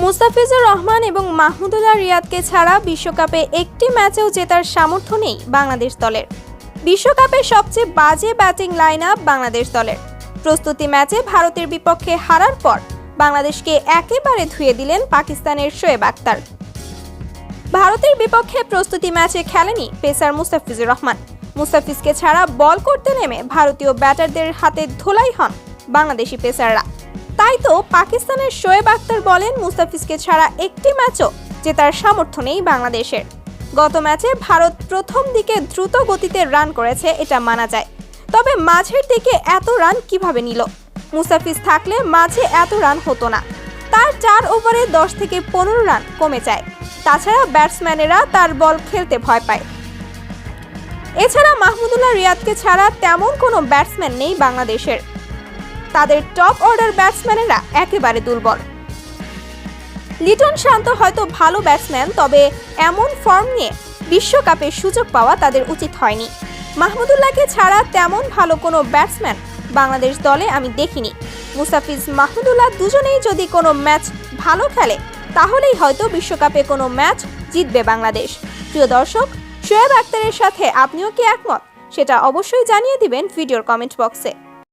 মুস্তাফিজুর রহমান এবং মাহমুদুল্লাহ রিয়াদকে ছাড়া বিশ্বকাপে একটি ম্যাচেও জেতার সামর্থ্য নেই বাংলাদেশ দলের। বিশ্বকাপে সবচেয়ে বাজে ব্যাটিং লাইন আপ বাংলাদেশ দলের। প্রস্তুতি ম্যাচে ভারতের বিপক্ষে হারার পর বাংলাদেশকে একেবারে ধুয়ে দিলেন পাকিস্তানের শোয়েব আক্তার ভারতের বিপক্ষে প্রস্তুতি ম্যাচে খেলেনি পেসার মুস্তাফিজুর রহমান। মুস্তাফিজকে ছাড়া বল করতে নেমে ভারতীয় ব্যাটারদের হাতে ধোলাই হন বাংলাদেশি পেসাররা। তাই তো পাকিস্তানের শোয়েব আক্তার বলেন, মুস্তাফিজকে ছাড়া একটি ম্যাচও জেতার সামর্থ্য নেই বাংলাদেশের। গত ম্যাচে ভারত প্রথম দিকে দ্রুত গতিতে রান করেছে, এটা মানা যায়। তবে মাঝের দিকে এত রান কীভাবে নিল? মুস্তাফিজ থাকলে মাঝে এত রান হতো না। তার চার ওভারে দশ থেকে পনেরো রান কমে যায়। তাছাড়া ব্যাটসম্যানেরা তার বল খেলতে ভয় পায়। এছাড়া মাহমুদুল্লাহ রিয়াদকে ছাড়া তেমন কোনো ব্যাটসম্যান নেই বাংলাদেশের। তাদের টপ অর্ডার ব্যাটসম্যানেরা একেবারে দুর্বল। লিটন শান্ত হয়তো ভালো ব্যাটসম্যান তবে এমন ফর্ম নিয়ে বিশ্বকাপে সুযোগ পাওয়া তাদের উচিত হয়নি। মাহমুদুল্লাহকে ছাড়া তেমন ভালো কোনো ব্যাটসম্যান বাংলাদেশ দলে আমি দেখিনি। মুসাফিজ মাহমুদুল্লাহ দুজনেই যদি কোনো ম্যাচ ভালো খেলে, তাহলেই হয়তো বিশ্বকাপে কোনো ম্যাচ জিতবে বাংলাদেশ। প্রিয় দর্শক, শোয়েব আক্তারের সাথে আপনিও কি একমত? সেটা অবশ্যই জানিয়ে দিবেন ভিডিওর কমেন্ট বক্সে